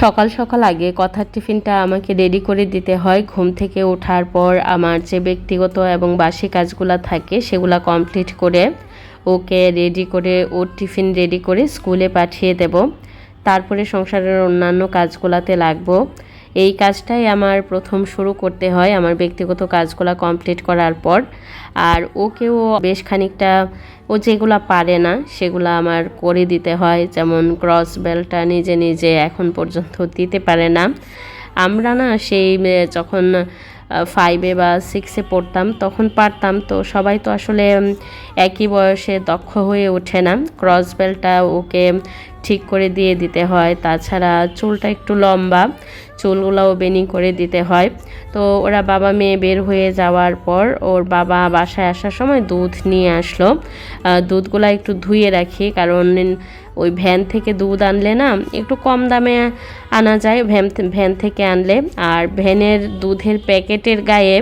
সকাল সকাল আগে কথার টিফিনটা আমাকে রেডি করে দিতে হয়। ঘুম থেকে ওঠার পর আমার যে ব্যক্তিগত এবং বাসি কাজগুলো থাকে সেগুলো কমপ্লিট করে ওকে রেডি করে, ওর টিফিন রেডি করে স্কুলে পাঠিয়ে দেব। তারপরে সংসারের অন্যান্য কাজগুলাতে লাগবো। এই কাজটাই আমার প্রথম শুরু করতে হয় আমার ব্যক্তিগত কাজগুলো কমপ্লিট করার পর। আর ওকেও বেশ খানিকটা ও যেগুলো পারে না, সেগুলো আমার করে দিতে হয়। যেমন ক্রস বেলটা নিজে নিজে এখন পর্যন্ত দিতে পারে না। আমরা না সেই যখন ফাইভে বা সিক্সে পড়তাম, তখন পারতাম। তো সবাই তো আসলে একই বয়সে দক্ষ হয়ে ওঠে না। ক্রস বেলটা ওকে ঠিক করে দিয়ে দিতে হয়। তাছাড়া চুলটা একটু লম্বা, চুলগুলোও বেনি করে দিতে হয়। তো ওরা বাবা মেয়ে বের হয়ে যাওয়ার পর ওর বাবা বাসায় আসার সময় দুধ নিয়ে আসলো। দুধগুলা একটু ধুয়ে রাখি, কারণ ওই ভ্যান থেকে দুধ আনলে না, একটু কম দামে আনা যায়, ভ্যান ভ্যান থেকে আনলে। আর ভ্যানের দুধের প্যাকেটের গায়ে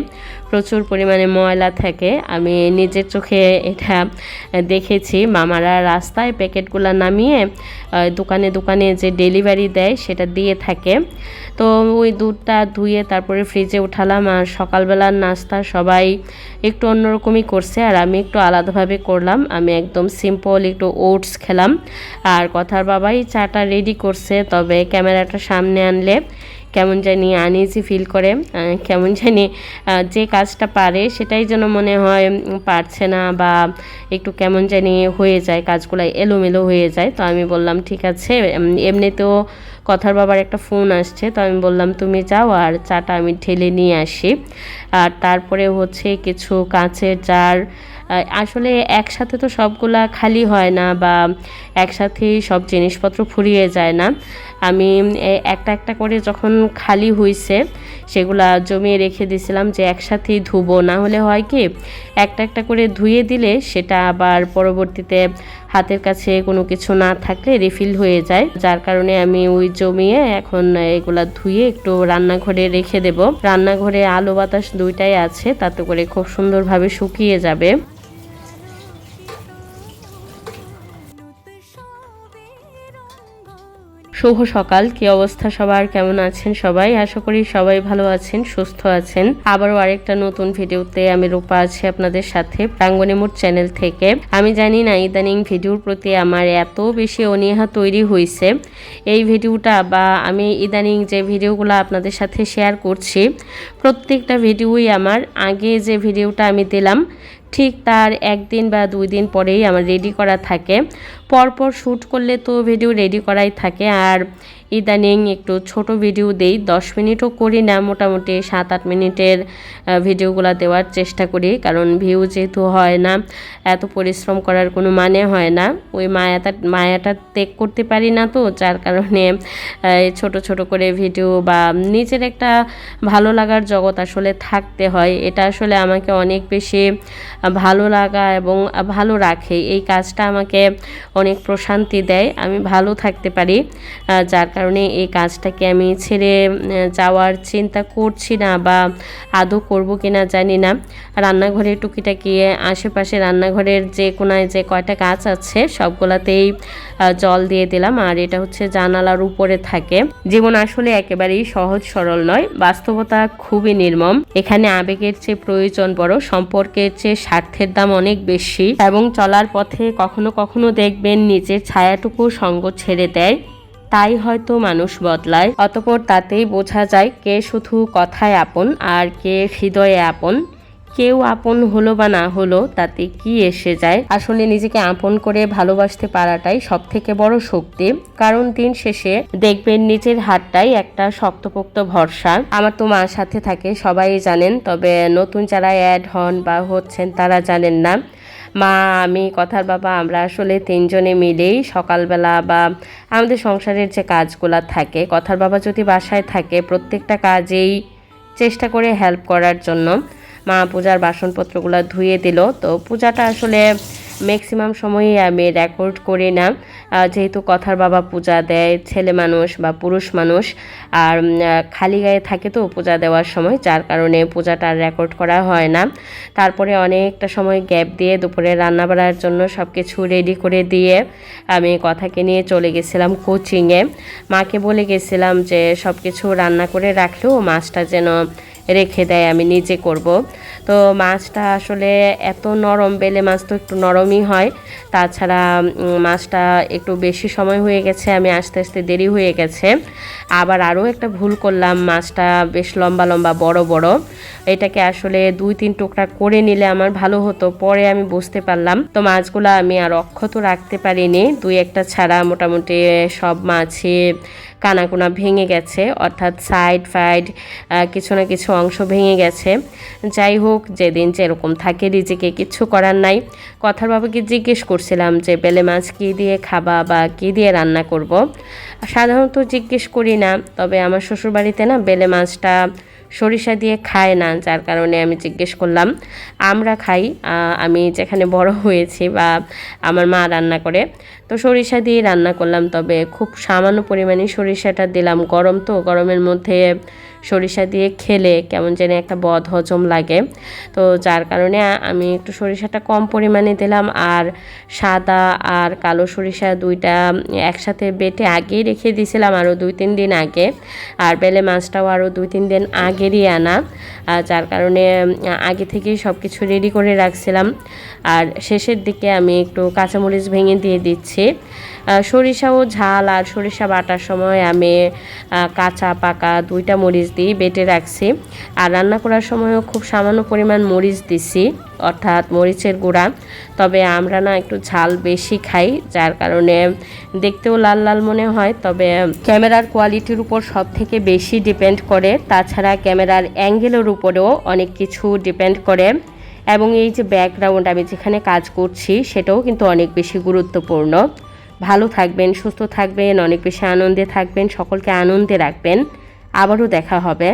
প্রচুর পরিমাণে ময়লা থাকে। আমি নিজের চোখে এটা দেখেছি। মামারা রাস্তায় প্যাকেটগুলো নামিয়ে দোকানে দোকানে যে ডেলিভারি দেয় সেটা দিয়ে থাকে। তো ওই দুধটা ধুয়ে তারপরে ফ্রিজে উঠালাম আর সকালবেলার নাস্তা সবাই একটু অন্যরকমই করছে আর আমি একটু আলাদাভাবে করলাম। আমি একদম সিম্পল একটু ওটস খেলাম। আর কথার বাবাই চাটা রেডি করছে, তবে ক্যামেরাটা সামনে আনলে। কেমন জানি আনইজি ফিল করে কেমন জানি যে কাজটা পারে সেটাই যেন মনে হয় পারছে না বা একটু কেমন জানি হয়ে যায়, কাজগুলো এলোমেলো হয়ে যায়। তো আমি বললাম, ঠিক আছে। এমনিতেও কথার বাবার একটা ফোন আসছে, তো আমি বললাম, তুমি যাও আর চাটা আমি ঢেলে নিয়ে আসি। আর তারপরে হচ্ছে কিছু কাঁচের জার আসলে একসাথে তো সবগুলা খালি হয় না বা একসাথেই সব জিনিসপত্র ফুরিয়ে যায় না। আমি একটা একটা করে যখন খালি হইছে, সেগুলা জমিয়ে রেখে দিয়েছিলাম যে একসাথেই ধুবো। না হলে হয় কি, একটা একটা করে ধুয়ে দিলে সেটা আবার পরবর্তীতে হাতের কাছে কোনো কিছু না থাকলে রিফিল হয়ে যায়। যার কারণে আমি ওই জমিয়ে এখন এগুলা ধুয়ে একটু রান্নাঘরে রেখে দেব। রান্নাঘরে আলো বাতাস দুইটাই আছে, তাতে করে খুব সুন্দরভাবে শুকিয়ে যাবে। শুভ সকাল, কি অবস্থা সবার? কেমন আছেন সবাই? আশা করি সবাই ভালো আছেন, সুস্থ আছেন। আবারও আরেকটা নতুন ভিডিওতে আমি রূপা আছি আপনাদের সাথে প্রাঙ্গণী মোট চ্যানেল থেকে। আমি জানি না ইদানিং ভিডিওর প্রতি আমার এত বেশি অনীহা তৈরি হয়েছে এই ভিডিওটা বা আমি ইদানিং যে ভিডিওগুলো আপনাদের সাথে শেয়ার করছি, প্রত্যেকটা ভিডিওই আমার। আগে যে ভিডিওটা আমি দিলাম ঠিক তার একদিন বা দুই দিন পরেই আমার রেডি করা থাকে। পরপর শ্যুট করলে তো ভিডিও রেডি করাই থাকে। আর ইদানিং একটু ছোট ভিডিও দেই, দশ মিনিটও করি না, মোটামুটি সাত আট মিনিটের ভিডিওগুলো দেওয়ার চেষ্টা করি। কারণ ভিউ যেহেতু হয় না, এত পরিশ্রম করার কোনো মানে হয় না। ওই মায়াটা মায়াটা ত্যাগ করতে পারি না তো, যার কারণে ছোট ছোট করে ভিডিও বা নিজের একটা ভালো লাগার জগৎ আসলে থাকতে হয়। এটা আসলে আমাকে অনেক বেশি ভালো লাগা এবং ভালো রাখে। এই কাজটা আমাকে অনেক প্রশান্তি দেয়। আমি ভালো থাকতে পারি যার কারণে এই কাজটাকে আমি ছেড়ে যাওয়ার চিন্তা করছি না বা আদৌ করব কিনা জানি না। রান্নাঘরে টুকিটাকি, আশেপাশে রান্নাঘরের যে কোনায় যে কয়টা কাজ আছে, সবগুলাতেই জল দিয়ে দিলাম। আর এটা হচ্ছে জানালার উপরে থাকে। জীবন আসলে একেবারেই সহজ সরল নয়। বাস্তবতা খুবই নির্মম। এখানে আবেগের চেয়ে প্রয়োজন বড়, সম্পর্কের চেয়ে স্বার্থের দাম অনেক বেশি এবং চলার পথে কখনো কখনো দেখবেন নিজের ছায়াটুকু সঙ্গ ছেড়ে দেয়। তাই হয়তো মানুষ বদলায়। অতপর তাতেই বোঝা যায় কে শুধু কথায় আপন আর কে হৃদয়ে আপন। কেউ আপন হলো বা না হলো, তাতে কি এসে যায়? আসলে নিজেকে আপন করে ভালোবাসতে পারাটাই সব থেকে বড় শক্তি। কারণ দিন শেষে দেখবেন নিজের হাতটাই একটা শক্তপোক্ত ভরসা। আমার তো মার সাথে থাকে, সবাই জানেন, তবে নতুন যারা অ্যাড হন বা হচ্ছেন তারা জানেন না। মা, আমি, কথার বাবা, আমরা আসলে তিনজনে মিলেই সকালবেলা বা আমাদের সংসারের যে কাজগুলা থাকে, কথার বাবা যদি বাসায় থাকে, প্রত্যেকটা কাজেই চেষ্টা করে হেল্প করার জন্য। মা পূজার বাসনপত্রগুলো ধুয়ে দিল। তো পূজাটা আসলে ম্যাক্সিমাম সময়ই আমি রেকর্ড করি না। যেহেতু কথার বাবা পূজা দেয়, ছেলে মানুষ বা পুরুষ মানুষ, আর খালি গায়ে থাকে তো পূজা দেওয়ার সময়, যার কারণে পূজাটা আর রেকর্ড করা হয় না। তারপরে অনেকটা সময় গ্যাপ দিয়ে দুপুরে রান্না বাড়ার জন্য সব কিছু রেডি করে দিয়ে আমি কথাকে নিয়ে চলে গেছিলাম কোচিংয়ে মাকে বলে গেছিলাম যে সব কিছু রান্না করে রাখলেও মাছটা যেন রেখে দেয়, আমি নিজে করব। তো মাছটা আসলে এত নরম বেলে মাছ তো একটু নরমই হয়। তাছাড়া মাছটা একটু বেশি সময় হয়ে গেছে, আমি আস্তে আস্তে দেরি হয়ে গেছে। আবার আরও একটা ভুল করলাম, মাছটা বেশ লম্বা লম্বা, বড় বড়। এটাকে আসলে দুই তিন টুকরা করে নিলে আমার ভালো হতো, পরে আমি বুঝতে পারলাম। তো মাছগুলো আমি আর অক্ষত রাখতে পারিনি, দুই একটা ছাড়া মোটামুটি সব মাছই কানাকুনা ভেঙে গেছে, অর্থাৎ সাইড ফাইড কিছু না কিছু অংশ ভেঙে গেছে। যাই হোক, যেদিন যেরকম থাকে রিজিকে কিছু করার নাই। কথার বাবাকে জিজ্ঞেস করছিলাম যে, বেলে মাছ কী দিয়ে খাবা বা কী দিয়ে রান্না করব। সাধারণত জিজ্ঞেস করি না, তবে আমার শ্বশুরবাড়িতে না বেলে মাছটা সরিষা দিয়ে খায় না, যার কারণে আমি জিজ্ঞেস করলাম, আমরা খাই আমি যেখানে বড় হয়েছি বা আমার মা রান্না করে। তো সরিষা দিয়ে রান্না করলাম, তবে খুব সামান্য পরিমাণে সরিষাটা দিলাম। গরম তো, গরমের মধ্যে সরিষা দিয়ে খেলে কেমন যেন একটা বদ হজম লাগে। তো যার কারণে আমি একটু সরিষাটা কম পরিমাণে দিলাম আর সাদা আর কালো সরিষা দুইটা একসাথে বেটে আগেই রেখে দিয়েছিলাম আরও দুই তিন দিন আগে। আর বেলে মাছটাও আরও দুই তিন দিন আগেরই আনা। আর যার কারণে আগে থেকেই সব কিছু রেডি করে রাখছিলাম। আর শেষের দিকে আমি একটু কাঁচামরিচ ভেঙে দিয়ে দিচ্ছি। আহ, সরিষা ও ঝাল আর সরিষা বাটার সময় আমি কাঁচা পাকা দুইটা মরিচ দিই বেটে রাখছি। আর রান্না করার সময়ও খুব সামান্য পরিমাণ মরিচ দিছি অর্থাৎ মরিচের গুঁড়া। তবে আমরা না একটু ঝাল বেশি খাই যার কারণে দেখতেও লাল লাল মনে হয়। তবে ক্যামেরার কোয়ালিটির উপর সব থেকে বেশি ডিপেন্ড করে। তাছাড়া ক্যামেরার অ্যাঙ্গেলের উপরেও অনেক কিছু ডিপেন্ড করে। এবং এই যে ব্যাকগ্রাউন্ড আমি যেখানে কাজ করছি, সেটাও কিন্তু অনেক বেশি গুরুত্বপূর্ণ। ভালো থাকবেন, সুস্থ থাকবেন, অনেক বেশি আনন্দে থাকবেন, সকলকে আনন্দে রাখবেন। আবারও দেখা হবে।